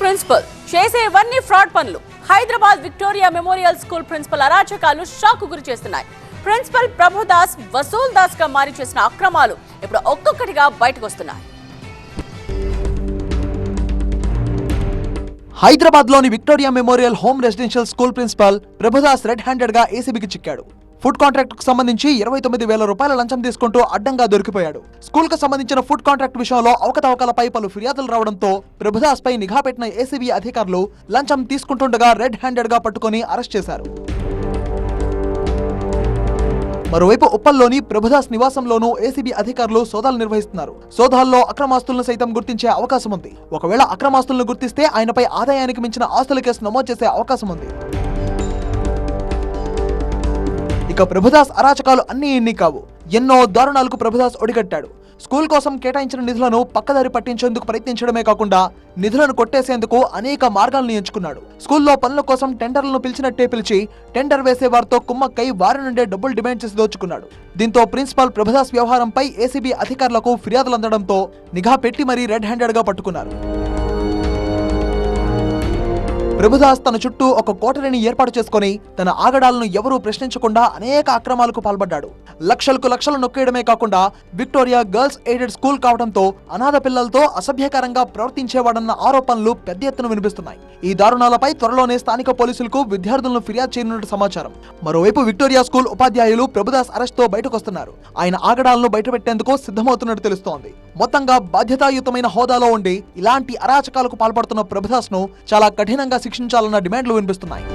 Principal చేసేవన్నీ fraud పనులు. Hyderabad Victoria memorial school principal అరాచకాలు షాక్ గురి చేస్తున్నాయి. ప్రిన్సిపల్ ప్రభుదాస్ వసూల్ దాస్గా మారి చేసిన అక్రమాలు ఇప్పుడు ఒక్కొక్కటిగా బయటకు వస్తున్నాయి. హైదరాబాద్లోని Victoria memorial home residential school principal Prabhudas red హ్యాండెడ్గా ఏసీబీకి చిక్కాడు. ఫుడ్ కాంట్రాక్ట్కు సంబంధించి ఇరవై తొమ్మిది వేల రూపాయల లంచం తీసుకుంటూ అడ్డంగా దొరికిపోయాడు. స్కూల్కు సంబంధించిన ఫుడ్ కాంట్రాక్ట్ విషయంలో అవకతవకలపై పలు ఫిర్యాదులు రావడంతో ప్రభుదాస్ పై నిఘా పెట్టిన ఏసీబీ అధికారులు లంచం తీసుకుంటుండగా రెడ్ హ్యాండెడ్గా పట్టుకొని అరెస్ట్ చేశారు. మరోవైపు ఉప్పల్లోని ప్రభుదాస్ నివాసంలోనూ ఏసీబీ అధికారులు సోదాలు నిర్వహిస్తున్నారు. సోదాల్లో అక్రమాస్తులను సైతం గుర్తించే అవకాశం ఉంది ఒకవేళ అక్రమాస్తులను గుర్తిస్తే ఆయనపై ఆదాయానికి మించిన ఆస్తుల కేసు నమోదు చేసే అవకాశం ఉంది ఇక ప్రభుదాస్ అరాచకాలు అన్నీ ఇన్ని కావు. ఎన్నో దారుణాలకు ప్రభుదాస్ ఒడిగట్టాడు. స్కూల్ కోసం కేటాయించిన నిధులను పక్కదారి పట్టించేందుకు ప్రయత్నించడమే కాకుండా నిధులను కొట్టేసేందుకు అనేక మార్గాలను ఎంచుకున్నాడు. స్కూల్లో పనుల కోసం టెండర్లను పిలిచినట్టే పిలిచి టెండర్ వేసే వారితో కుమ్మక్కై వారి నుండే డబ్బులు డిమాండ్ చేసి దోచుకున్నాడు. దీంతో ప్రిన్సిపాల్ ప్రభుదాస్ వ్యవహారంపై ఏసీబీ అధికారులకు ఫిర్యాదులు అందడంతో నిఘా పెట్టి మరీ రెడ్ హ్యాండెడ్గా పట్టుకున్నారు. ప్రభుదాస్ తన చుట్టూ ఒక కోటరిని ఏర్పాటు చేసుకొని తన ఆగడాలను ఎవరూ ప్రశ్నించకుండా అనేక అక్రమాలకు పాల్పడ్డాడు. లక్షలకు లక్షలు నొక్కేయడమే కాకుండా విక్టోరియా గర్ల్స్ ఎయిడెడ్ స్కూల్ కావడంతో అనాథ పిల్లలతో అసభ్యకరంగా ప్రవర్తించేవాడన్న ఆరోపణలు పెద్ద ఎత్తున వినిపిస్తున్నాయి. ఈ దారుణాలపై త్వరలోనే స్థానిక పోలీసులకు విద్యార్థులను ఫిర్యాదు చేయనున్నట్టు సమాచారం. మరోవైపు విక్టోరియా స్కూల్ ఉపాధ్యాయులు ప్రభుదాస్ అరెస్ట్తో బయటకొస్తున్నారు. ఆయన ఆగడాలను బయటపెట్టేందుకు సిద్ధమవుతున్నట్టు తెలుస్తోంది. మొత్తంగా బాధ్యతాయుతమైన హోదాలో ఉండి ఇలాంటి అరాచకాలకు పాల్పడుతున్న ప్రభుదాస్ను చాలా కఠినంగా శిక్షించాలన్న డిమాండ్లు వినిపిస్తున్నాయి.